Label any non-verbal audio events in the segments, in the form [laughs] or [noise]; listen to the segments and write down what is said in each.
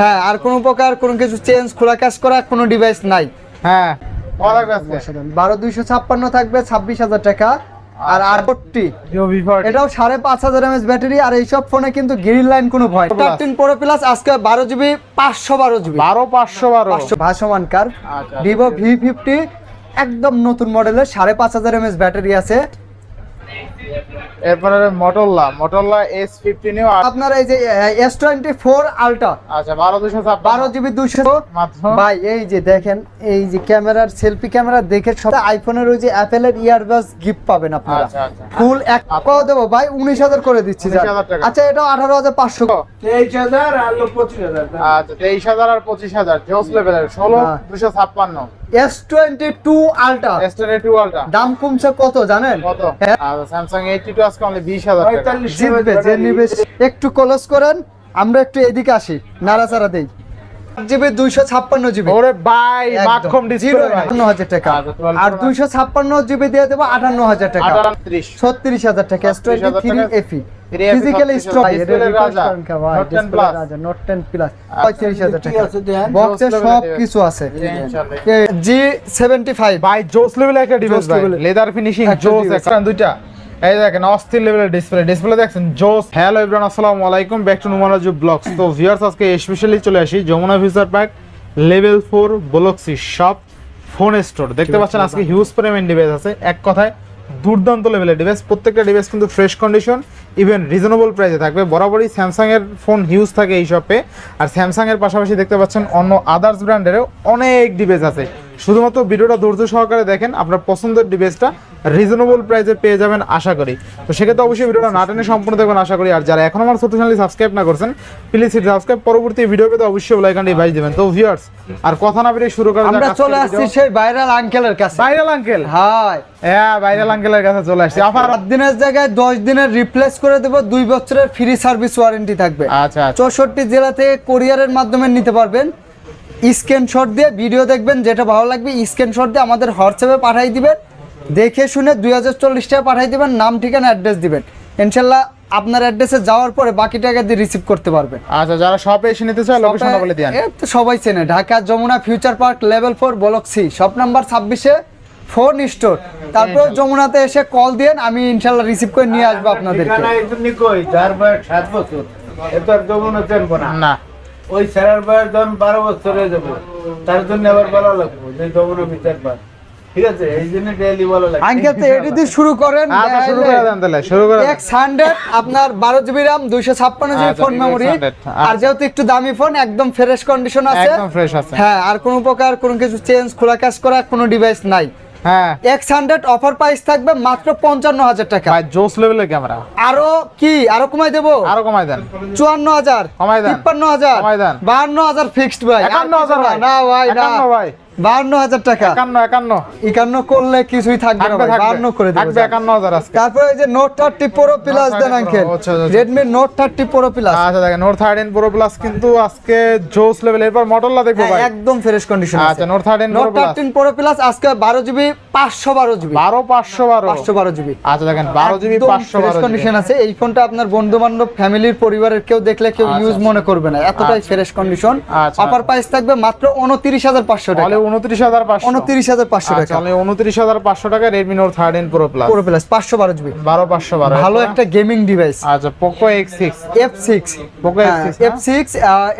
হ্যাঁ আর কোনো প্রকার কোনো কিছু চেঞ্জ খোলা কাজ করা কোনো ডিভাইস নাই। হ্যাঁ। বারো দুইশো ছাপ্পান্ন থাকবে ছাব্বিশ হাজার টাকা। আর আটটি এটাও সাড়ে পাঁচ হাজার এমএস ব্যাটারি আর এইসব ফোনে কিন্তু গ্রিন লাইন কোনো ভয়। Plus। থার্টিন প্রো প্লাস আজকে বারো জিবি পাঁচশো বারো জিবি বারো পাঁচশো বারো। পাঁচশো ভাসমান কার। ভিভো ভি ফিফটি একদম নতুন মডেলের সাড়ে পাঁচ হাজার এমএস ব্যাটারি আছে। এরপরে মোটরলা মোটরলা এস ফিফটিনও আপনার এই যে এস টোয়েন্টি ফোর আলট্রা আচ্ছা বারো দুশো বারো জিবি দুশো মাত্র ভাই এই যে দেখেন এই যে ক্যামেরার সেলফি ক্যামেরা দেখে সব আইফোনের ওই যে অ্যাপেলের ইয়ারবাস গিফট পাবেন আপনারা। আচ্ছা আচ্ছা। ফুল এক কত দেবো ভাই উনিশ হাজার করে দিচ্ছি যান। 19,000 টাকা। আচ্ছা এটাও আঠারো হাজার পাঁচশো। তেইশ হাজার আর পঁচিশ হাজার আচ্ছা তেইশ হাজার আর পঁচিশ হাজার জোস লেভেলের ষোলো হ্যাঁ। দুশো ছাপ্পান্ন। S twenty two ultra S twenty two ultra দাম কমছে কত জানেন? কত? হ্যাঁ, স্যামসাং এইটটি টু আজকে অনলি বিশ হাজার টাকা। জিতবে যে নিবে একটু ক্লোজ করেন আমরা একটু এদিকে আসি নাড়াচাড়া দেই। জিবি দুইশো ছাপ্পান্ন জিবি ওরে ভাই ভাই। আটান্ন হাজার টাকা। আচ্ছা, আর দুইশো ছাপ্পান্ন জিবি দিয়ে দেবো আটান্ন হাজার টাকা। ছত্রিশ হাজার টাকা। S twenty 38,000 three F E 3FE physically 36,000 strong এর রাজা। Note 10 Plus। Note ten plus. পঁয়ত্রিশ হাজার কি টাকা বক্সে সব কিছু আছে। জি সেভেন্টি ফাইভ ভাই জোস লেভেলের একটা ডিভাইস ভাই। লেদার ফিনিশিং জোস একটা দুইটা। এই দেখেন অস্থির লেভেলের ডিসপ্লে ডিসপ্লে দেখছেন জোস হ্যালো আসসালামু আলাইকুম ব্যাক টু নুমারাজু ব্লগস তো ভিউয়ার্স আজকে স্পেশালি চলে আসি যমুনা ফিউচার পার্ক লেভেল 4 ব্লক্সি শপ ফোন স্টোর দেখতে পাচ্ছেন আজকে হিউজ পরিমাণ ডিভাইস আছে এক কথায়। দুর্দান্ত লেভেলের ডিভাইস প্রত্যেকটা ডিভাইস কিন্তু ফ্রেশ কন্ডিশন ইভেন রিজনেবল প্রাইসে থাকবে। বরাবরই স্যামসাংয়ের ফোন হিউজ থাকে এই শপে আর স্যামসাংয়ের পাশাপাশি দেখতে পাচ্ছেন অন্য আদার্স ব্র্যান্ডেরও অনেক ডিভাইস আছে। শুধুমাত্র ভিডিওটা ধৈর্য সহকারে দেখেন আপনার পছন্দের ডিভাইসটা রিজনেবল প্রাইসে পেয়ে যাবেন আশা করি। তো সেক্ষেত্রে অবশ্যই ভিডিওটা না টেনে সম্পূর্ণ দেখবেন আশা করি। আর যারা এখন আমার ছোট চ্যানেল সাবস্ক্রাইব না করছেন প্লিজ সেটি সাবস্ক্রাইব পরবর্তী ভিডিও পেতে অবশ্যই লাইকানটি ভাই দিবেন। তো ভিউয়ার্স আর কথা না বেরিয়ে শুরু করা আমরা চলে আসছি সেই ভাইরাল আঙ্কেলের কাছে। ভাইরাল আঙ্কেল হাই হ্যাঁ ভাইরাল আঙ্কেলের কাছে চলে আসছি। অফার সাত দিনের জায়গায় দশ দিনের রিপ্লেস করে দেবো দুই বছরের ফ্রি সার্ভিস ওয়ারেন্টি থাকবে। আচ্ছা আচ্ছা। চৌষট্টি জেলা থেকে কোরিয়ারের মাধ্যমে নিতে পারবেন। স্ক্রিনশট দিয়ে ভিডিও দেখবেন যেটা ভালো লাগবে স্ক্রিনশট দিয়ে আমাদের হোয়াটসঅ্যাপে পাঠিয়ে দিবেন। দেখে শুনে দুই হাজার চল্লিশ টাকা পাঠিয়ে দিবেন নাম ঠিকানা অ্যাড্রেস দিবেন। ইনশাল্লাহ আপনার অ্যাড্রেসে যাওয়ার পরে বাকি টাকা দিয়ে রিসিভ করতে পারবেন। আচ্ছা যারা শপে এসে নিতে চায় লোকেশনটা বলে দিন তো সবাই চেনে Dhaka Jamuna future park level four block C shop number ছাব্বিশে ফোন স্টোর তারপর যমুনাতে এসে কল দিন আমি ইনশাল্লাহ রিসিভ করে নিয়ে আসব আপনাদেরকে। না। ওই স্যারের বয়স ধরুন বারো বছর হয়ে যাবে তার জন্য আবার বলা লাগবে যে যমুনা বিচার পার ঠিক আছে? এই জন্য ডেইলি বলা লাগবে। আঙ্কেল তো এটি দিয়ে শুরু করেন আচ্ছা শুরু করে দেন তাহলে শুরু করে দেন। এক্স হান্ড্রেড আপনার বারো জিবি র্যাম দুইশো ছাপ্পান্ন জিবি আচ্ছা, ফোন ঠিক মেমোরি আর যেহেতু একটু দামি ফোন একদম ফ্রেশ কন্ডিশন আছে। একদম ফ্রেশ আছে। হ্যাঁ আর কোনো প্রকার কোনো কিছু চেঞ্জ খোলা কাজ করা কোনো ডিভাইস নাই। হ্যাঁ। এক্স হান্ড্রেড অফার প্রাইস থাকবে মাত্র পঞ্চান্ন হাজার টাকা। ভাই জোস লেভেলের ক্যামেরা আরও কি? আরও কমাই দেবো? আরও কমাই দেন। চুয়ান্ন হাজার কমাই দেন। তিপ্পান্ন হাজার কমাই দেন। বাহান্ন হাজার ফিক্সড ভাই। একান্ন হাজার না ভাই না। ভাই। বাহান্ন হাজার টাকা। একান্ন একান্ন। একান্ন করলে কিছুই থাকবে না বাহান্ন করে থাকবে একান্ন হাজার তারপরে যে নোট থার্টি প্রো প্লাস দেন আঙ্কেল Pro, আচ্ছা, আচ্ছা। Redmi note thirty pro plus আচ্ছা দেখেন নোট থার্টিন প্রো প্লাস কিন্তু আজকে জোস লেভেল এরপর মডেলটা দেখব ভাই। একদম ফ্রেশ কন্ডিশন আচ্ছা note thirteen note thirteen pro plus আজকে বারো জিবি পাঁচশো বারো জিবি বারো পাঁচশো বারো। পাঁচশো বারো জিবি আচ্ছা দেখেন বারো জিবি পাঁচশো বারো কন্ডিশন আছে। এই ফোনটা আপনার বন্ধু বান্ধব ফ্যামিলির পরিবারের কেউ দেখলে কেউ আচ্ছা, ইউজ মনে করবে না। এতটাই ফ্রেশ কন্ডিশন আচ্ছা। অফার প্রাইস থাকবে মাত্র উনত্রিশ হাজার পাঁচশো টাকা। উনত্রিশ হাজার পাঁচশো। উনত্রিশ হাজার পাঁচশো আচ্ছা টাকা। তাহলে উনত্রিশ হাজার পাঁচশো টাকা Redmi note thirteen pro plus pro plus পাঁচশো বারো জিবি বারো পাঁচশো বারো। ভালো একটা গেমিং ডিভাইস আচ্ছা Poco X six F six Poco F6 F six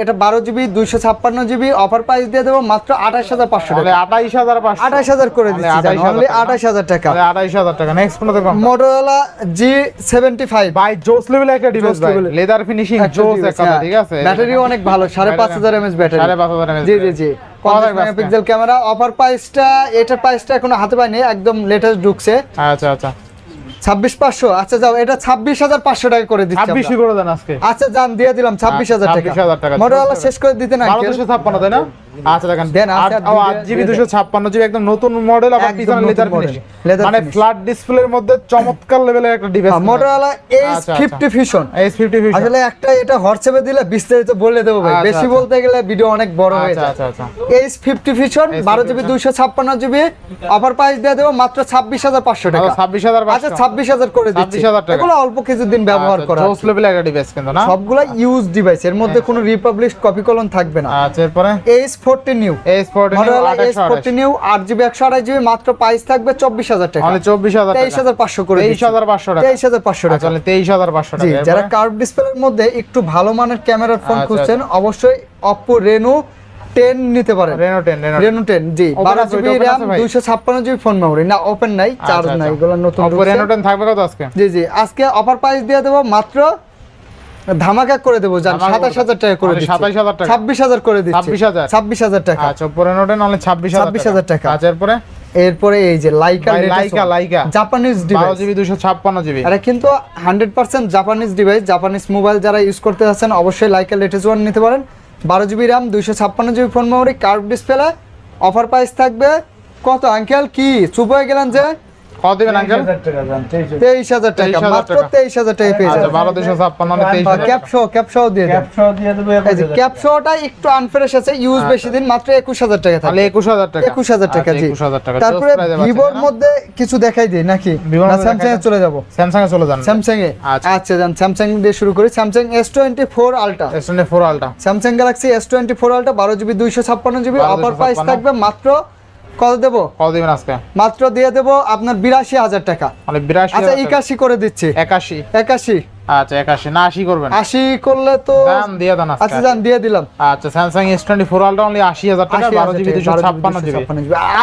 এটা বারো জিবি দুইশো ছাপ্পান্ন জিবি অফার প্রাইস দিয়ে দেবো মাত্র আঠাশ হাজার পাঁচশো টাকা। আঠাইশ হাজার পাঁচশো। আঠাশ হাজার করে দিচ্ছি 28,000 অনলি টাকা। আঠাশ হাজার টাকা। আঠাইশ হাজার টাকা। নেক্সট দেখো। মোটরোলা জি সেভেন্টি ফাইভ ভাই জোস লেভেল একটা ডিভাইস ভাই। লেদার ফিনিশিং জোস একটা ঠিক আছে? ব্যাটারি অনেক ভালো সাড়ে পাঁচ হাজার এমএস ব্যাটারি সাড়ে পাঁচ হাজার mAh জি জি জি। মেগাপিক্সেল ক্যামেরা অফার প্রাইসটা এটার প্রাইসটা এখনও হাতে পাইনি একদম লেটেস্ট ঢুকছে। আচ্ছা আচ্ছা। ছাব্বিশ পাঁচশো আচ্ছা যাও এটা ছাব্বিশ হাজার পাঁচশো টাকা করে দিচ্ছি ছাব্বিশ করে দেন আজকে। আচ্ছা জান দিয়ে দিলাম ছাব্বিশ হাজার টাকা। 26,000 মোটরওয়ালা শেষ করে দিতে না তাই না? আচ্ছা দেখেন দেন, আছে আর আট দুইটা জিবি দুশো ছাপ্পান্ন জিবি একদম নতুন মডেল আবার পিছনে লেদার ফিনিশ মানে ফ্ল্যাট ডিসপ্লের মধ্যে চমৎকার লেভেলের একটা device Motorola Edge fifty fusion fifty আসলে একটা এটা হোয়াটসঅ্যাপে দিলে বিস্তারিত বলে দেবো ভাই। আচ্ছা, বেশি আচ্ছা। বলতে গেলে ভিডিও অনেক বড় হয়ে আচ্ছা যায়। আচ্ছা আচ্ছা। এইচ ফিফটি ফিউশন Ace বারো 50 জিবি দুইশো ছাপ্পান্ন জিবি। অফার প্রাইস দিয়ে দেবো মাত্র ছাব্বিশ হাজার পাঁচশো টাকা। ছাব্বিশ হাজার আচ্ছা ছাব্বিশ হাজার করে দিচ্ছি। 26,000 টাকা। এগুলো অল্প কিছুদিন ব্যবহার করা জোস লেভেলের একটা ডিভাইস কিন্তু না? সবগুলো ইউজ ডিভাইস এর মধ্যে কোনো রিপাবলিশ কপি কলন থাকবে না। আচ্ছা এরপরে? Edge forty new S forty মডেলা new আট জিবি একশো আড়াই জিবি মাত্র প্রাইস থাকবে চব্বিশ হাজার টাকা। তাহলে চব্বিশ হাজার তেইশ করে তেইশ হাজার পাঁচশো টাকা। তেইশ হাজার পাঁচশো টাকা। তাহলে তেইশ হাজার পাঁচশো জি টাকা। যারা কার্ভ ডিসপ্লের মধ্যে একটু ভালো মানের ক্যামেরার ফোন আচ্ছা, খুঁজছেন অবশ্যই অপো রেনো টেন নিতে পারেন। Reno ten Reno Reno ten G Open বারো আছে, জিবি র্যাম দুইশো ছাপ্পান্ন জিবি ফোন মেমোরি না ওপেন নাই চার্জ নাই এগুলো নতুন। রেনো টেন থাকবে কত আজকে? জি জি আজকে অফার প্রাইস দিয়ে দেবো মাত্র ধামাকা করে দেবো জান সাতাশ হাজার টাকা করে মানে দিচ্ছি। 27,000 টাকা? ছাব্বিশ হাজার করে দিচ্ছি। 26,000? ছাব্বিশ হাজার টাকা। আচ্ছা অপো নাহলে ছাব্বিশ 26,000 টাকা। আচ্ছা এরপরে? এরপরে এই যে লাইকা লাইকা, লাইকা। জাপানিজ বারো ডিভাইস জিবি। কিন্তু hundred percent Japanese device Japanese mobile যারা ইউজ করতে যাচ্ছেন অবশ্যই লাইকা লেটেস্ট ওয়ান নিতে পারেন। বারো জিবি র্যাম দুইশো ছাপ্পান্ন GB phone memory curve display offer price থাকবে কত? আঙ্কেল কি? চুপ হয়ে গেলেন যে কত দিবেন আঙ্কেল? টাকা দাম তেইশ হাজার। তেইশ হাজার টাকা। 23,000 মাত্র টাকা। তেইশ হাজার টাকা পেয়ে আচ্ছা যাবেন। বারো দুশো ছাপ্পান্ন মানে তেইশ হাজার ক্যাপশো ক্যাপশো দিয়ে দেন। ক্যাপশো দিয়ে দেবো এই যে ক্যাপশোটা একটু আনফ্রেশ আছে ইউজ বেশি দিন মাত্র একুশ হাজার টাকা তাহলে থাকে। একুশ হাজার টাকা। একুশ হাজার টাকা আচ্ছা, জি। একুশ হাজার টাকা। তারপরে ভিভোর মধ্যে কিছু দেখাই দিই নাকি? না স্যামসাং এ চলে যাব। স্যামসাং এ চলে যান। স্যামসাং এ আচ্ছা। আচ্ছা যান স্যামসাং দিয়ে শুরু করি। Samsung S twenty four ultra four ultra Samsung Galaxy S twenty four ultra বারো জিবি দুইশো ছাপ্পান্ন জিবি অফার প্রাইস থাকবে মাত্র কত দেবো? কত দিবেন আজকে? মাত্র দিয়ে দেবো আপনার বিরাশি হাজার টাকা। মানে বিরাশি আচ্ছা। একাশি করে দিচ্ছি। একাশি? একাশি। আচ্ছা একাশি। না আশি করবেন। আশি করলে তো দাম দিয়ে দেন আজকে। আচ্ছা দিয়ে দিলাম। আচ্ছা Samsung S twenty four ultra only আশি হাজার টাকা বারো জিবি দুশো ছাপ্পান্ন জিবি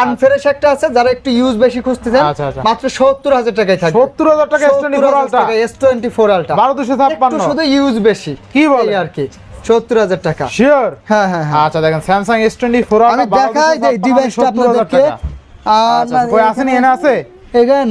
আনফ্রেশ একটা আছে যারা একটু ইউজ বেশি খুঁজতেছেন আচ্ছা, আচ্ছা। মাত্র সত্তর হাজার টাকায় থাকবে। সত্তর হাজার টাকা S twenty four ultra S twenty four ultra বারো দুশো ছাপ্পান্ন। শুধু ইউজ বেশি। কি বলে? আর কি। সত্তর হাজার টাকা। শিওর হ্যাঁ হ্যাঁ হ্যাঁ। আচ্ছা দেখেন স্যামসাং এস টোয়েন্টি ফোর আমি দেখাই দেই ডিভাইসটা আপনাদেরকে। আর আচ্ছা, আসেনি, এনে আছে?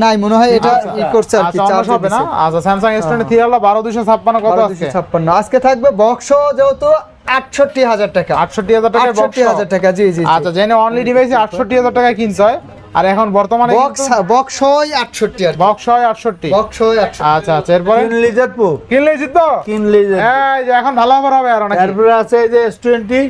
নাই মনে হয় এটা ই করছে আর কি আচ্ছা চার্জ শপে না আচ্ছা স্যামসাং এস টোয়েন্টি বারো দুশো ছাপ্পান্ন কত আছে ছাপ্পান্ন। আজকে থাকবে বক্স যেহেতু আটষট্টি হাজার টাকা। আটষট্টি হাজার টাকা আটষট্টি হাজার টাকা জি জি আচ্ছা জেনে অনলি ডিভাইসে আটষট্টি হাজার টাকায় কিনতে হয় আর এখন বর্তমানে বক্স বক্স হয় আটষট্টি আর বক্স হয় আটষট্টি। বক্স হয় আটষট্টি। আচ্ছা আচ্ছা এরপরে? কিনলে জিতবো? কিনলে জিতবো? কিনলি যাব এই যে এখন ভালো হবে আর অনেক তারপরে আছে এই যে S twenty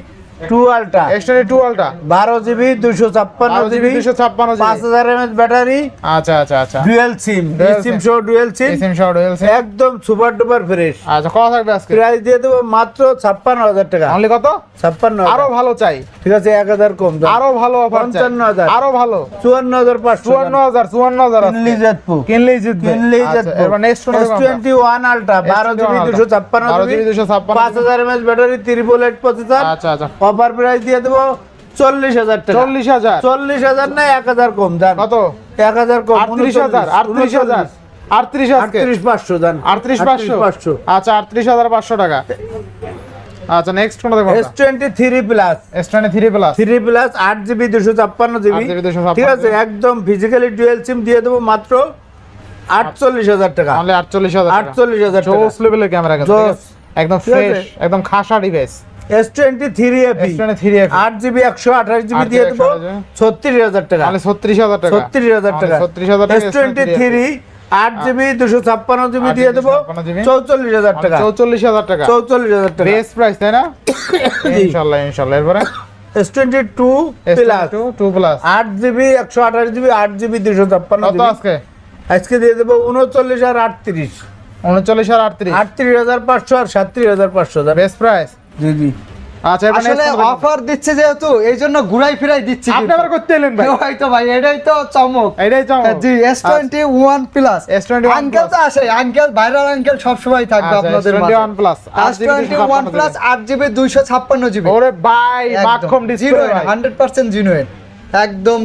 two ultra S two ultra বারো জিবি দুশো ছাপ্পান্ন জিবি জিবি দুশো ছাপ্পান্ন পাঁচ হাজার এমএচ ব্যাটারি আচ্ছা আচ্ছা আচ্ছা। ডুয়েল সিম সিম সহ ডুয়েল সিম। সিম শর্ট হয়েছে একদম সুপার ডুপার ফ্রেশ। আচ্ছা কত থাকবে আজকে? প্রাইস দিয়ে দেবো মাত্র ছাপ্পান্ন হাজার টাকা। অনলি কত? ছাপ্পান্ন আরও ভালো চাই। ঠিক আছে এক হাজার কম আরও ভালো অফার পঞ্চান্ন হাজার। আরও ভালো। চুয়ান্ন হাজার পাঁচশো চুয়ান্ন হাজার চুয়ান্ন হাজার কিনলি যাব কিনলেই জিতবে। কিনলেই এবার next S twenty one ultra বারো জিবি দুশো ছাপ্পান্ন 12 জিবি। GB 256 পাঁচ হাজার mAh battery triple eight processor আচ্ছা আচ্ছা। অফার প্রাইস দিয়ে দেবো চল্লিশ হাজার টাকা। চল্লিশ হাজার। চল্লিশ হাজার না এক হাজার কম দাম কত? এক হাজার কম আটত্রিশ হাজার আটত্রিশ হাজার। আটত্রিশ আটত্রিশ পাঁচশো আটত্রিশ পাঁচশো? পাঁচশো। আচ্ছা আটত্রিশ হাজার পাঁচশো টাকা। আচ্ছা নেক্সট কোনটা দেখো S twenty three plus S twenty three plus three plus আট জিবি দুশো ছাপ্পান্ন জিবি 8 GB 256 ঠিক আছে একদম ফিজিক্যালি ডুয়েল সিম দিয়ে দেবো মাত্র আটচল্লিশ হাজার টাকা। অনলি আটচল্লিশ হাজার আটচল্লিশ হাজার টাকা। চৌস লেভেলের ক্যামেরা কিন্তু একদম ফ্রেশ একদম খাসা device S twenty three FE S twenty আট জিবি একশো আঠাশ জিবি দিয়ে GB দেবো 128 ছত্রিশ হাজার টাকা। তাহলে ছত্রিশ হাজার টাকা। ছত্রিশ হাজার টাকা। ছত্রিশ হাজার টাকা এস টোয়েন্টি থ্রি আট জিবি দুশো ছাপ্পান্ন জিবি দিয়ে দেবো। চৌচল্লিশ হাজার টাকা। চৌচল্লিশ হাজার টাকা। চৌচল্লিশ হাজার টাকা। বেস্ট প্রাইস তাই না? [coughs] ইনশাল্লাহ ইনশাল্লাহ। এরপরে? S twenty two plus two plus আট জিবি একশো আঠাশ জিবি আট জিবি দুশো ছাপ্পান্ন কত আজকে? আজকে দিয়ে দেবো উনচল্লিশ আর আটত্রিশ। উনচল্লিশ আর আটত্রিশ। আটত্রিশ হাজার পাঁচশো আর সাতত্রিশ হাজার পাঁচশো। হাজার বেস্ট প্রাইস জি জি আচ্ছা আসলে অফার দিচ্ছে যেহেতু এই জন্য ঘুরাই ফিরাই দিচ্ছি আপনি আবার করতে এলেন ভাই। [laughs] হয়তো ভাই এটাই তো চমক। এটাই চমক। জি S twenty one plus S21 uncle তো আসে আঙ্কেল ভাইরাল আঙ্কেল সবসময় থাকবে আপনাদের আপনাদের S21 টোয়েন্টি ওয়ান প্লাস আট জিবি দুইশো ছাপ্পান্ন জিবি ওরে ভাই মাখম ডিসপ্লে ভাই। হান্ড্রেড পার্সেন্ট জিনুয়েন একদম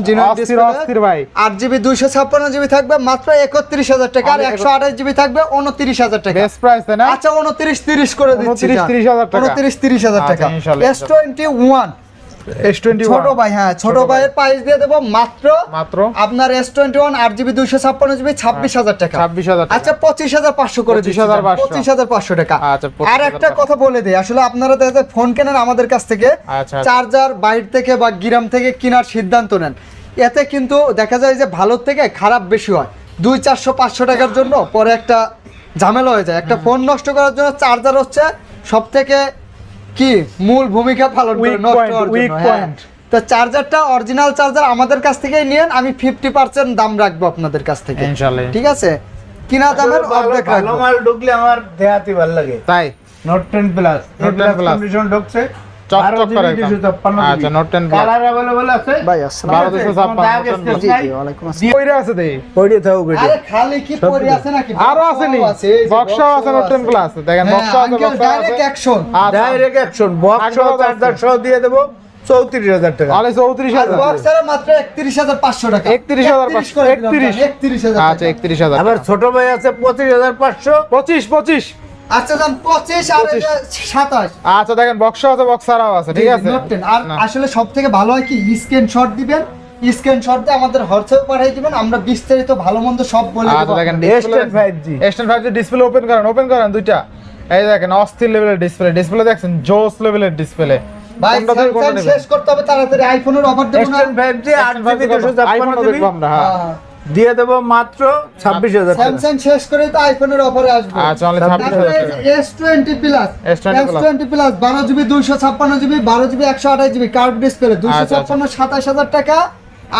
ভাই। আট জিবি দুইশো ছাপ্পান্ন জিবি থাকবে মাত্র একত্রিশ হাজার টাকা আর একশো আঠাশ জিবি থাকবে উনত্রিশ হাজার টাকা। প্রাইস আচ্ছা উনত্রিশ তিরিশ করে দিচ্ছি 29, 30 হাজার টাকা। উনত্রিশ তিরিশ হাজার আচ্ছা, টাকা। এস টোয়েন্টি ওয়ান ছোট ভাই হ্যাঁ ছোট ছোট ভাইয়ের প্রাইস দিয়ে দেবো মাত্র মাত্র? আপনার এস টোয়েন্টি ওয়ান আট জিবি দুইশো ছাপ্পান্ন জিবি ছাব্বিশ হাজার টাকা। ছাব্বিশ হাজার আচ্ছা পঁচিশ হাজার পাঁচশো করে 25,500 পঁচিশ হাজার পাঁচশো। টাকা। আচ্ছা, 25,500 আর একটা কথা বলে দিই আসলে আপনারা ফোন কেনেন আমাদের কাছ থেকে? আচ্ছা। চার্জার বাইরে থেকে বা গ্রাম থেকে কেনার সিদ্ধান্ত নেন। এতে কিন্তু দেখা যায় যে ভালো থেকে খারাপ বেশি হয়। দুই চারশো পাঁচশো টাকার জন্য পরে একটা ঝামেলা হয়ে যায়। একটা ফোন নষ্ট করার জন্য চার্জার হচ্ছে সব থেকে কি? মূল ভূমিকা পালন করে নষ্ট পয়েন্ট weak জন্য হ্যাঁ। তো চার্জারটা অরিজিনাল চার্জার আমাদের কাছ থেকেই নিন আমি ফিফটি পার্সেন্ট দাম রাখব আপনাদের কাছ থেকে। ইনশাআল্লাহ ঠিক আছে? কিনা দামের অর্ধেক রাখব। ভালো মাল ঢুকলে আমার দেহাতি ভালো লাগে। তাই? Note 10 plus note 10 plus condition ঢুকছে। চকচক করে একদম। আচ্ছা, Note 10 Plus। কালার अवेलेबल আছে ভাই আসসালাম বারো দুশো ছাপ্পান্ন, দাগ Note 10 স্কেচ জি নাই। জি ওয়ালাইকুম আসসালাম কইরা আছে দেই পড়ে থাকুক এটা। আরে খালি কি পরে আছে নাকি আরো আছে নি বক্সও আছে নোট টেন প্লাস দেখেন হ্যাঁ, বক্সও আছে বক্সও ডাইরেক্ট আছে অ্যাকশন আচ্ছা ডাইরেক্ট অ্যাকশন বক্স একদম আছে। চার্জার সহ দিয়ে দেব 34000 টাকা তাহলে চৌত্রিশ আর হাজার বক্সারে মাত্র 31500 টাকা 31,500 করে দিলাম, 31 31000 আচ্ছা একত্রিশ হাজার আবার ছোট ভাই আছে 25500 পঁচিশ পঁচিশ আচ্ছা দাম 25 আর 27 আচ্ছা দেখেন বক্স আছে বক্স ছাড়াও আছে ঠিক আছে? আর। আসলে সবথেকে ভালো হয় কি স্ক্রিনশট দিবেন স্ক্রিনশট দিয়ে আমাদের হোয়াটসঅ্যাপ পাঠিয়ে দিবেন আমরা বিস্তারিত ভালো মন্দ সব বলে আচ্ছা দেব দেখেন S10 5G S ten five G display open করেন ওপেন করেন দুইটা। এই দেখেন অস্থির লেভেলের ডিসপ্লে ডিসপ্লে দেখছেন জোস লেভেলের ডিসপ্লে ভাই? শেষ করতে হবে তাড়াতাড়ি আইফোনের অফার দেব না। 5G 8GB আইফোন 256GB দেখব আমরা হ্যাঁ। দিয়ে দেব মাত্র 26000 টাকা। স্যামসাং শেষ করে তো আইফোনের অফারে আসবে। আচ্ছা ছাব্বিশ হাজার S twenty plus S twenty plus বারো জিবি দুইশো ছাপ্পান্ন জিবি বারো জিবি একশো আঠাশ জিবি কার্ভ ডিসপ্লে দুইশো আচ্ছা, ছাপ্পান্ন সাতাশ হাজার টাকা।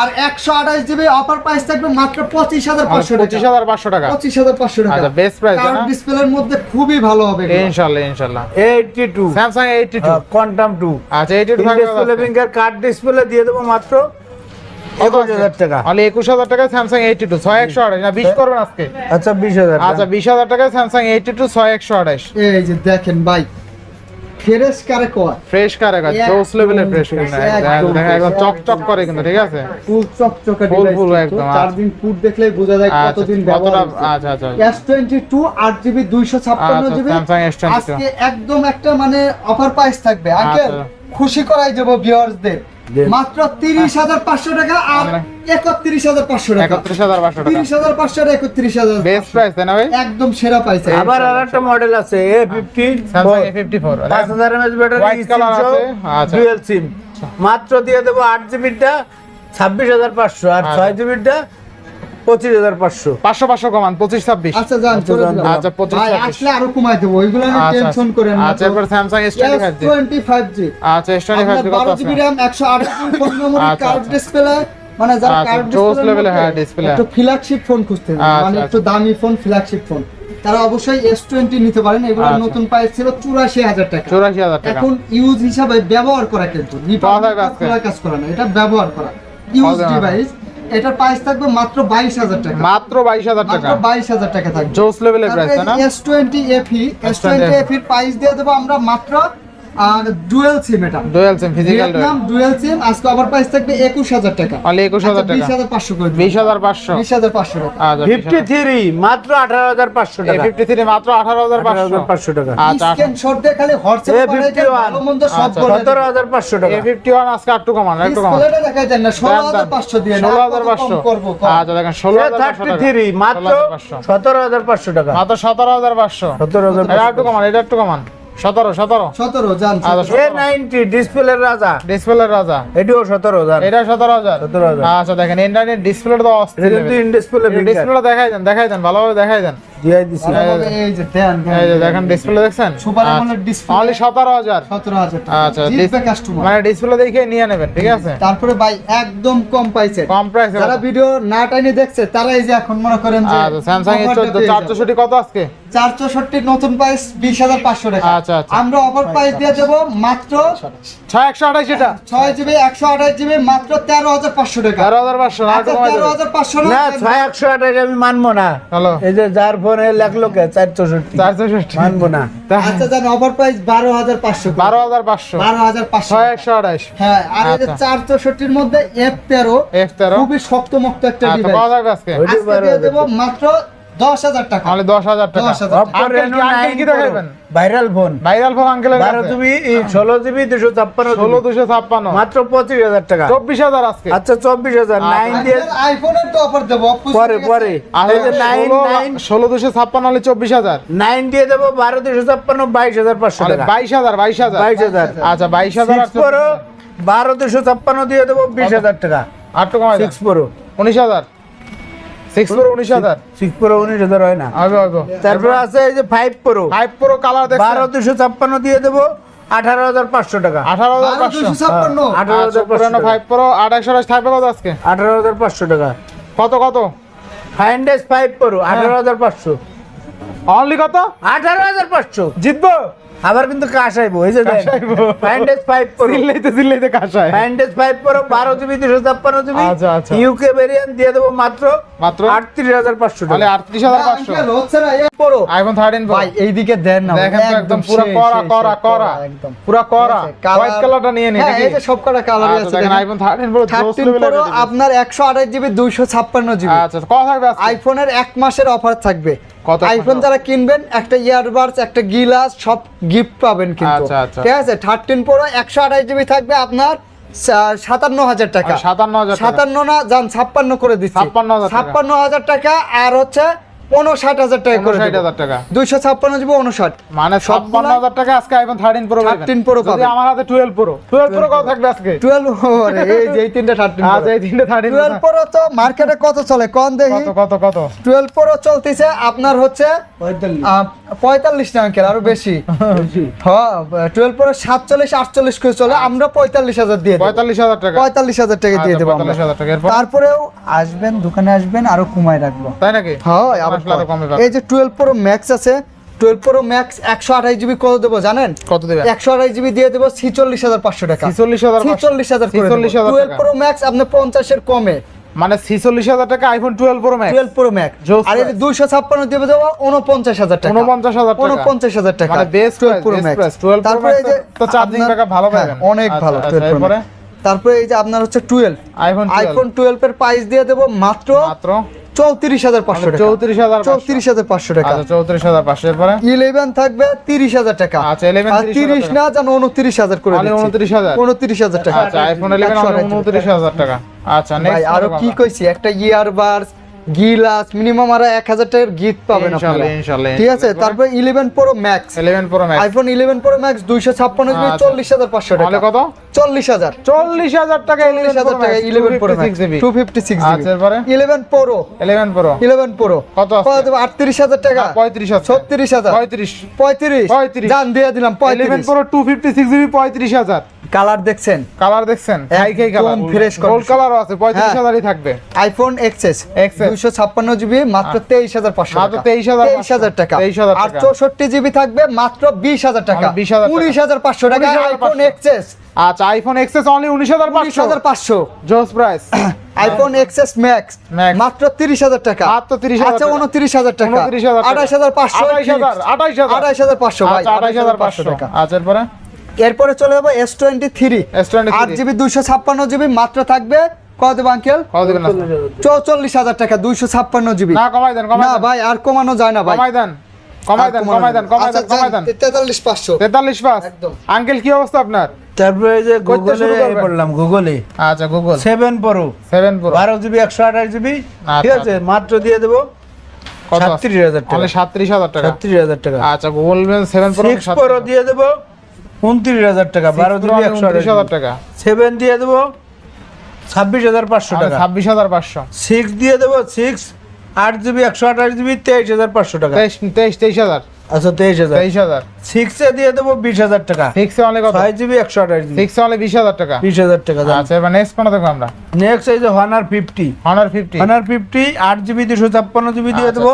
আর একশো আঠাশ জিবি অফার প্রাইস থাকবে মাত্র পঁচিশ হাজার পাঁচশো পঁচিশ টাকা হাজার পাঁচশো টাকা। পঁচিশ হাজার পাঁচশো টাকা। আচ্ছা, কার্ভ ডিসপ্লের মধ্যে খুবই ভালো হবে। ইনশাল্লাহ ইনশাল্লাহ। 82 স্যামসাং টু কোয়ান্টাম 2 আচ্ছা eighty two display finger card display দিয়ে দেব মাত্র 21000 টাকা। অনলি একুশ হাজার টাকায় স্যামসাং এইটটি টু ছয় একশো আঠাশ না বিশ করবেন আজকে। আচ্ছা 20000 আচ্ছা বিশ হাজার টাকায় স্যামসাং এইটটি টু ছয় একশো আঠাশ এই যে দেখেন ভাই ফেরেস কারে কয়? ফ্রেশ কারেগা জোস লেভেলের ফ্রেশ একদম একদম চকচক করে কিন্তু ঠিক আছে? ফুল চকচকে একদম, চার্জিং পুট দেখলেই বোঝা যায় কতদিন ব্যবহার আচ্ছা আচ্ছা এস টোয়েন্টি টু আট জিবি দুইশো ছাপ্পান্ন জিবি Samsung S22 আজকে একদম একটা মানে অফার প্রাইস থাকবে। আঙ্কেল আচ্ছা। খুশি করাই দেবো ভিউয়ার্সদের। মাত্র তিরিশ হাজার পাঁচশো টাকা আর একত্রিশ হাজার পাঁচশো টাকা। একত্রিশ হাজার পাঁচশো টাকা। তিরিশ হাজার পাঁচশো টাকা একত্রিশ হাজার। বেস্ট প্রাইস তাই না ভাই? একদম সেরা পাইছে আবার আরেকটা মডেল আছে A50 Samsung A fifty four 5000 mAh battery dual color আছে, আচ্ছা। ডুয়াল সিম মাত্র দিয়ে দেবো আট জিবিটা 26500 আর ছয় 6 জিবিটা 25500 পাঁচশো। পাঁচশো কমান পঁচিশ ছাব্বিশ আচ্ছা যান আচ্ছা। আচ্ছা, পঁচিশ, আসলে আরও কমাই দেবো ওইগুলো আচ্ছা টেনশন করেন না আচ্ছা এরপর Samsung S twenty five G twenty five G আচ্ছা এস টোয়েন্টি ফাইভ জি বারো জিবি র্যাম একশো আট ফোন [laughs] আচ্ছা, আচ্ছা। ডিসপ্লে মানে যারা আচ্ছা, ডিসপ্লে হ্যাঁ, display। একটু ফ্ল্যাগশিপ ফোন খুঁজতে মানে একটু দামি ফোন ফ্ল্যাগশিপ ফোন তারা অবশ্যই এস টোয়েন্টি নিতে পারেন এগুলো। নতুন প্রাইস ছিল চুরাশি হাজার টাকা। চৌরাশি হাজার টাকা। এখন ইউজ হিসাবে ব্যবহার করা কিন্তু। কাজ করা না এটা ব্যবহার করা। ইউজ ডিভাইস এটার প্রাইস থাকবে মাত্র বাইশ হাজার টাকা। মাত্র বাইশ হাজার টাকা। মাত্র বাইশ হাজার টাকা থাকবে। জোস লেভেলের প্রাইস না? S20 FE S20 FE এর প্রাইস দিয়ে দেব আমরা মাত্র ডুয়েল সিম এটা। Dual SIM physical Vietnam dual. SIM আজকে আবার প্রাইস থাকবে একুশ হাজার টাকা। অনলি একুশ হাজার বিশ টাকা। হাজার পাঁচশো করে বিশ হাজার পাঁচশো। বিশ হাজার পাঁচশো টাকা। আচ্ছা 53 মাত্র 18500 টাকা। ফিফটি থ্রি মাত্র আঠারো হাজার পাঁচশো। 18500 টাকা। আচ্ছা দিয়ে খালি হোয়াটসঅ্যাপ A51 পাঠাইতে ভালো মন্দ সব আচ্ছা, বলে দেবে। 17500 টাকা। এ ফিফটি ওয়ান আজকে একটু কমান একটু কমান। ডিসপ্লেটা দেখাই দেন না ষোলো হাজার পাঁচশো দিয়ে না, ষোলো হাজার কত পাঁচশো। কম আচ্ছা দেখেন ষোলো হাজার পাঁচশো টাকা। 33 মাত্র 17500 টাকা। মাত্র সতেরো হাজার পাঁচশো। 17500 এটা একটু কমান এটা একটু কমান। সতেরো সতেরো। সতেরো জান আচ্ছা, A90 ডিসপ্লের রাজা। ডিসপ্লের রাজা। এটিও 17000 এটা সতেরো হাজার 17,000 আচ্ছা দেখেন ইন্টারনেট তো ডিসপ্লে দেন দেখাই দেন ভালোভাবে দেখাই দেন। দিয়ে দিছি। এই যে দেন এই যে দেখেন ডিসপ্লে দেখছেন? আচ্ছা। কাস্টমার মানে ডিসপ্লে দেখে নিয়ে নেবেন ঠিক আছে? তারপরে ভাই একদম কম পাইছে কম প্রাইসে যারা ভিডিও না টাইনে দেখছে তারা এই যে এখন মনে করেন যে আচ্ছা স্যামসাং এর কত আজকে? চার চৌষট্টি নতুন প্রাইস বিশ হাজার পাঁচশো টাকা। আচ্ছা, আচ্ছা। আমরা অফার প্রাইস দিয়ে দেবো মাত্র ছয় একশো আঠাশ এটা? ছয় জিবি একশো আঠাশ জিবি মাত্র তেরো হাজার পাঁচশো টাকা। তেরো হাজার পাঁচশো না আচ্ছা তেরো হাজার পাঁচশো না? না 6128 আমি মানবো না। হ্যালো। এই যে যার ফোনে লেখলো কে 464 চারশোষট্টি মানবো না। আচ্ছা জান অফার প্রাইস বারো হাজার পাঁচশো বারো হাজার পাঁচশো। বারো হাজার পাঁচশো। একশো আঠাশ হ্যাঁ আর এই আচ্ছা। চার চৌষট্টির মধ্যে এফ তেরো এফ তেরো। খুবই শক্তমুক্ত একটা আচ্ছা ডিভাইস আজকে। ওইটি আজকে দিয়ে দেবো মাত্র দশ হাজার টাকা। তাহলে দশ হাজার টাকা। 10,000 টাকা। আঙ্কেল কি দেখাবেন ভাইরাল ফোন ভাইরাল ফোন আঙ্কেলের বারো জিবি ষোলো জিবি দুশো ছাপ্পান্ন ষোলো দুশো ছাপ্পান্ন। মাত্র পঁচিশ হাজার টাকা। চব্বিশ হাজার আজকে। আচ্ছা চব্বিশ হাজার। নাইন দিয়ে আইফোনের তো অফার দেবো পরে পরে। ষোলো দুশো ছাপ্পান্ন হলে চব্বিশ হাজার। নাইন দিয়ে দেবো বারো দুশো ছাপ্পান্ন বাইশ হাজার পাঁচশো টাকা। বাইশ হাজার বাইশ হাজার। বাইশ হাজার। আচ্ছা বাইশ হাজার বারো দুশো ছাপ্পান্ন দিয়ে দেবো বিশ হাজার টাকা। Six pro. উনিশ হাজার। সিক্স প্রো উনিশ হাজার। সিক্স প্রো উনিশ হাজার হয় না। হবে হবে তারপরে আছে এই যে five pro five pro colour দেখছেন? দুশো ছাপ্পান্ন দিয়ে দেবো আঠারো হাজার পাঁচশো টাকা। আঠারো হাজার বারো পাঁচশো। দুশো ছাপ্পান্ন আঠারো হাজার পাঁচশো পুরানো ফাইভ প্রো আট একশো আঠাশ থাকবে কত আজকে? আঠারো হাজার পাঁচশো টাকা। কত কত? ফাইন্ডেস ফাইভ প্রো আঠারো হাজার পাঁচশো। অনলি কত? আঠারো হাজার পাঁচশো। জিতবো? আবার কিন্তু কাশ আইবো এই যে কাশ আইবো। Find X five pro. চিল্লাইতে চিল্লাইতে কাঁসায় ফাইন্ডেস ফাইভ প্রো বারো জিবি দুশো ছাপ্পান্ন জিবি। আচ্ছা, আচ্ছা। ইউকে ভেরিয়েন্ট দিয়ে দেবো মাত্র মাত্র? আটত্রিশ হাজার পাঁচশো তাহলে টাকা আটত্রিশ হাজার পাঁচশো। আঙ্কেল, হচ্ছে না এই পড়ো। আইফোন থার্টিন ভাই এইদিকে দেন না। দেখেন তো একদম পুরো করা করা করা একদম। পুরো করা হোয়াইট কালারটা নিয়ে নিন হ্যাঁ, এই যে সব কটা কালারই আছে দেখেন আইফোন থার্টিন প্রো জোস থার্টিন লেভেলের প্রো আপনার একশো আঠাশ জিবি দুইশো ছাপ্পান্ন জিবি। আচ্ছা কত থাকবে আইফোনের এক মাসের অফার থাকবে। কত আইফোন যারা কিনবেন একটা ইয়ারবাডস একটা গিলাস সব গিফট পাবেন কিন্তু আচ্ছা, আচ্ছা। ঠিক আছে থার্টিন প্রো একশো আঠাশ জিবি থাকবে আপনার সাতান্ন হাজার টাকা সাতান্ন হাজার সাতান্ন না যান ছাপ্পান্ন করে দিচ্ছি 56,000 টাকা। ছাপ্পান্ন হাজার টাকা আর হচ্ছে হাজার টাকা করে ষাট হাজার টাকা। দুইশো ছাপ্পান্ন জিবি মানে ছাপ্পান্ন হাজার টাকা আজকে আইফোন থার্টিন প্রো 13 Pro যদি আমার হাতে টুয়েলভ প্রো টুয়েলভ প্রো কত থাকবে আজকে? টুয়েলভ এই যে এই তিনটা থার্টিন আচ্ছা এই তিনটে থার্টিন টুয়েলভ প্রো তো মার্কেটে কত চলে? কোন দেখি? কত কত কত? টুয়েলভ প্রো চলতেছে আপনার হচ্ছে পঁয়তাল্লিশ। না আঙ্কেল আরও বেশি। হ্যাঁ টুয়েলভ প্রো সাতচল্লিশ আটচল্লিশ করে চলে আমরা পঁয়তাল্লিশ হাজার দিয়ে দেবো। পঁয়তাল্লিশ হাজার টাকা। পঁয়তাল্লিশ হাজার টাকা দিয়ে আচ্ছা, দেবো 45,000 টাকা। তারপরেও আসবেন দোকানে আসবেন আরও কমায় রাখব। তাই নাকি? হ্যাঁ আসলে আরও কমে এই যে টুয়েলভ প্রো ম্যাক্স আছে টুয়েলভ প্রো ম্যাক্স একশো আঠাশ জিবি কত দেবো জানেন? কত দেবে একশো আঠাশ জিবি দিয়ে দেবো ছিচল্লিশ টাকা। টাকা। প্রো ম্যাক্স আপনি কমে। মানে টাকা iPhone twelve pro max twelve pro max আর এই যে price। দুইশো ছাপ্পান্ন দিয়ে দেবো উনপঞ্চাশ হাজার টাকা। উনপঞ্চাশ হাজার টাকা। উনপঞ্চাশ হাজার টাকা। মানে price, 12 Pro best 12 Pro তারপরে Max তো charging আপনার- ভালো হ্যাঁ, পাবেন। অনেক আচ্ছা, ভালো 12। তারপরে এই যে আপনার হচ্ছে টুয়েলভ আইফোন আইফোন টুয়েলভ এর প্রাইস দিয়ে দেবো মাত্র মাত্র? চৌত্রিশ হাজার পাঁচশো টাকা। চৌত্রিশ হাজার চৌত্রিশ হাজার পাঁচশো টাকা। আচ্ছা চৌত্রিশ হাজার পাঁচশো। ইলেভেন থাকবে তিরিশ হাজার টাকা। আচ্ছা, 11 আর 30,000 তিরিশ না যেন উনত্রিশ হাজার করে উনত্রিশ হাজার? উনত্রিশ হাজার টাকা। আচ্ছা আইফোন ইলেভেন উনত্রিশ হাজার টাকা। আচ্ছা ভাই আরও কি কইছি? একটা ইয়ারবাডস গিলাস মিনিমাম আর এক হাজার টাকার গিফট পাবেন আপনারা। ইনশাআল্লাহ, ঠিক আছে। তারপরে eleven pro max eleven pro max iPhone eleven pro max দুইশো ছাপ্পান্ন জিবি আচ্ছা। চল্লিশ হাজার পাঁচশো টাকা। কত? চল্লিশ হাজার। চল্লিশ হাজার টাকা চল্লিশ হাজার টাকা eleven pro max two fifty six আচ্ছা eleven pro eleven pro eleven pro কত আছে? আটত্রিশ হাজার টাকা। পঁয়ত্রিশ হাজার ছত্রিশ হাজার। পঁয়ত্রিশ। পঁয়ত্রিশ। পঁয়ত্রিশ। জান দিয়ে দিলাম eleven pro two fifty six GB পঁয়ত্রিশ হাজার। কালার দেখছেন? কালার দেখছেন? খাই খাই কালার একদম গোল্ড কালারও আছে পঁয়ত্রিশ হ্যাঁ। হাজারই থাকবে। আইফোন এক্সএস XS দুইশো ছাপ্পান্ন জিবি মাত্র তেইশ হাজার পাঁচশো মাত্র টাকা। 23,500 টাকা। 23,000 আর টাকা। চৌষট্টি জিবি থাকবে মাত্র বিশ হাজার টাকা। মানে 20,000 টাকা। উনিশ হাজার পাঁচশো টাকা আইফোন এক্সএস আচ্ছা আইফোন এক্সএস অনলি উনিশ হাজার উনিশ পাঁচশো। হাজার পাঁচশো জোস প্রাইস আইফোন এক্সএস ম্যাক্স মাত্র তিরিশ হাজার টাকা। মাত্র 30,000 আচ্ছা টাকা। উনত্রিশ হাজার টাকা। 29,000 টাকা। আঠাশ হাজার পাঁচশো 28,000, 28,000 আঠাশ হাজার। পাঁচশো ভাই আচ্ছা আঠাশ হাজার পাঁচশো। টাকা আচ্ছা এরপরে? এরপরে চলে যাব এস টোয়েন্টি থ্রি S23 আট জিবি দুইশো ছাপ্পান্ন জিবি মাত্র থাকবে। কত দেবো আঙ্কেল? কত দিবেন না চৌচল্লিশ হাজার টাকা দুইশো ছাপ্পান্ন জিবি। না কমাই দেন কমাই না দেন। ভাই আর কমানো যায় না ভাই। দেন কমাই দেন কমাই দেন কমাই দেন কমাই দেন। তেতাল্লিশ পাঁচশো। তেতাল্লিশ পাঁচ। একদম। আঙ্কেল কি অবস্থা আপনার? তারপরে যে গুগলে আচ্ছা Google seven pro seven pro বারো জিবি জিবি। আচ্ছা, ঠিক আছে মাত্র দিয়ে দেবো টাকা। তাহলে সাতত্রিশ হাজার টাকা। সাতত্রিশ হাজার টাকা। আচ্ছা Google seven pro six pro দিয়ে দেবো। উনত্রিশ হাজার টাকা বারো জিবি একশো হাজার টাকা। সেভেন দিয়ে দেবো ছাব্বিশ হাজার পাঁচশো টাকা। ছাব্বিশ হাজার পাঁচশো। সিক্স দিয়ে দেবো সিক্স আট জিবি একশো আঠাশ জিবি তেইশ হাজার পাঁচশো টাকা। তেইশ তেইশ তেইশ হাজার। আচ্ছা তেইশ হাজার। তেইশ হাজার। সিক্সে দিয়ে দেবো বিশ হাজার টাকা। সিক্সে অনলি কত? ছয় জিবি একশো আঠাশ জিবি সিক্সে বিশ হাজার টাকা। বিশ হাজার টাকা আচ্ছা এবার নেক্সট কোনটা দেখব আমরা? নেক্সট এই যে Honor fifty Honor fifty Honor fifty আট জিবি দুশো ছাপ্পান্ন জিবি দিয়ে আচ্ছা, দেবো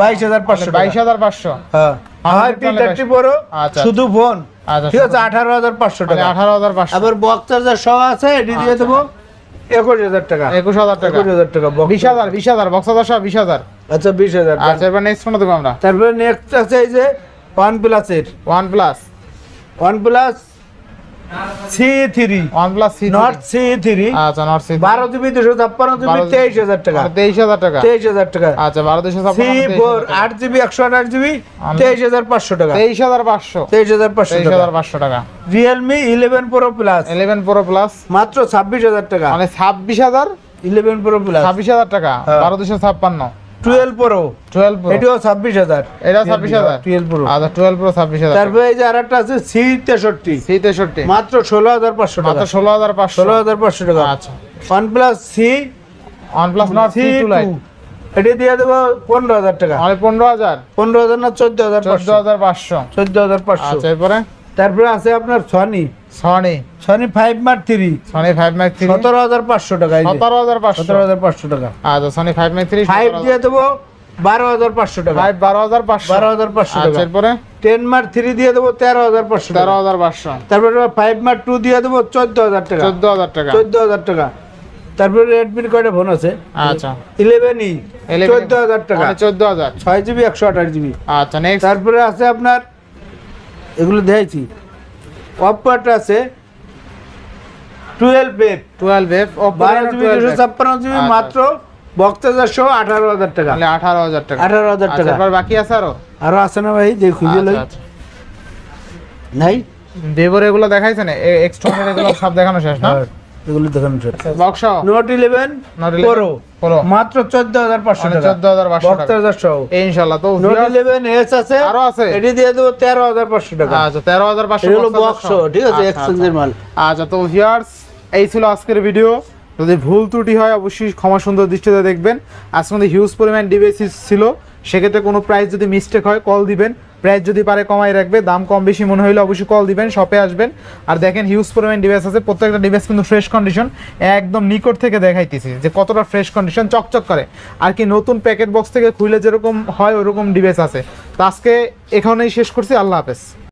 বাইশ হাজার পাঁচশো বাইশ হাজার পাঁচশো। হ্যাঁ। Honor 50 পি থার্টি 22 আচ্ছা, শুধু ফোন ঠিক আছে আঠারো হাজার পাঁচশো টাকা। আঠারো হাজার পাঁচশো। আবার বক্স চার্জার সহ আছে এটি দিয়ে দেবো একুশ হাজার টাকা। একুশ হাজার টাকা। একুশ হাজার টাকা বিশ হাজার বিশ হাজার বক্স হাজার সহ বিশ হাজার। আচ্ছা বিশ হাজার। আচ্ছা এবার নেক্সট আমরা। তারপরে নেক্সট আছে এই যে ওয়ান প্লাসের OnePlus OnePlus OnePlus আচ্ছা বারো দুশো ছাপ্পান্ন টাকা। টাকা। টাকা। আচ্ছা বারো দুশো টাকা। টাকা। Realme eleven pro plus eleven pro plus মাত্র ছাব্বিশ হাজার টাকা। মানে ছাব্বিশ হাজার? ইলেভেন প্রো প্লাস ছাব্বিশ হাজার টাকা। হ্যাঁ। বারো দুশো ছাপ্পান্ন টুয়েলভ প্রো এটিও এটা ছাব্বিশ হাজার। টুয়েলভ প্রো আচ্ছা টুয়েলভ প্রো ছাব্বিশ হাজার। তারপরে এই যে আর আছে সি তেষট্টি। সি তেষট্টি। মাত্র টাকা। আচ্ছা। OnePlus এটি দিয়ে দেবো পনেরো হাজার টাকা। মানে পনেরো হাজার? পনেরো হাজার না চোদ্দ হাজার চোদ্দ হাজার পাঁচশো। চোদ্দ হাজার পাঁচশো। আচ্ছা তারপরে আছে আপনার Sony Sony Sony five mark three Sony five mark three সতেরো হাজার পাঁচশো টাকা সতেরো হাজার পাঁচশো। সতেরো হাজার পাঁচশো টাকা। আচ্ছা Sony five mark three five দিয়ে দেবো বারো হাজার পাঁচশো টাকা। ফাইভ বারো হাজার পাঁচশো। বারো হাজার পাঁচশো আচ্ছা টাকা। এরপরে? টেন মার্ক থ্রি দিয়ে দেবো তেরো হাজার পাঁচশো তেরো হাজার পাঁচশো। তারপরে ফাইভ মার্ক টু দিয়ে দেবো চোদ্দ হাজার টাকা। চোদ্দ হাজার টাকা। চোদ্দ হাজার টাকা। তারপরে রেডমির কয়টা ফোন আছে? আচ্ছা। Eleven E. চোদ্দ হাজার টাকা। মানে চোদ্দ হাজার। ছয় জিবি একশো আঠাশ জিবি আচ্ছা নেক্সট তারপরে আছে আপনার এগুলো দেখেছি অপারটা আছে টুয়েলভ এফ টুয়েলভ এফ বারো জিবি দুশো ছাপ্পান্ন জিবি আচ্ছা। মাত্র আঠারো হাজার টাকা। আঠারো হাজার টাকা। আঠারো হাজার আচ্ছা, টাকা। এবার বাকি আছে আরও? আরও আছে না ভাই? খুঁজে লই। আচ্ছা, আচ্ছা। নাই এগুলো দেখাইছে না? এক্সট্রা এগুলো সব দেখানো শেষ না? হ্যাঁ, এগুলো দেখানো box? Note eleven 11 pro Pro। মাত্র চোদ্দ হাজার পাঁচশো মানে টাকা। টাকা। তো নোট এস আছে। আরও আছে? এটি দিয়ে দেবো টাকা। আচ্ছা এগুলো বক্স ঠিক আছে আচ্ছা, এক্সচেঞ্জের মাল আচ্ছা। আচ্ছা তো ভিউয়ার্স এই ছিল আজকের ভিডিও যদি ভুল ত্রুটি হয় অবশ্যই ক্ষমা সুন্দর দৃষ্টিতে দেখবেন। আজকে মধ্যে হিউজ পরিমাণ ডিভাইসিস ছিল। সেক্ষেত্রে কোনো প্রাইস যদি মিস্টেক হয় কল দিবেন। প্রাইস যদি পারে কমাই রাখবে, দাম কম বেশি মনে হইলে অবশ্যই কল দিবেন শপে আসবেন। আর দেখেন হিউজ পরিমাণ ডিভাইস আছে, প্রত্যেকটা ডিভাইস কিন্তু ফ্রেশ কন্ডিশন একদম নিকট থেকে দেখাইতেছি যে কতটা ফ্রেশ কন্ডিশন চকচক করে। আর কি নতুন প্যাকেট বক্স থেকে খুলে যেরকম হয়, ওরকম ডিভাইস আছে। তো আজকে এখানেই শেষ করছি, আল্লাহ হাফেজ।